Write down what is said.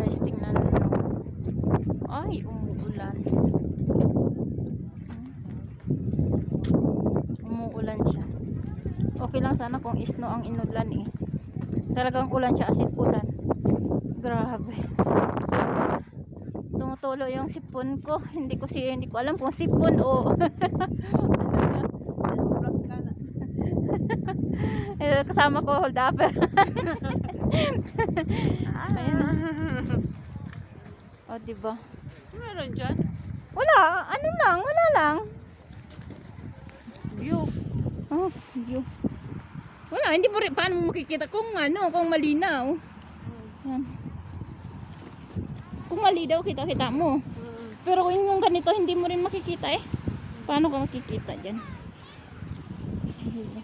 Guys, tingnan mo. Ay, umuulan. Umuulan siya. Okay lang sana kung isno ang inulan eh. Talagang ulan siya as in ulan. Grabe. Tumutulo yung sipon ko. Hindi ko si hindi ko alam kung sipon o eh, kasama ko hold upper. Ayan na. O, diba? Meron dyan. Wala. Ano lang? Wala lang. View. Oh, view. Wala, hindi mo rin, paano mo makikita kung ano, kung malinaw. Yan. Kung mali daw, kita-kita mo. Pero kung yung ganito, hindi mo rin makikita eh. Paano ka makikita dyan? Diba?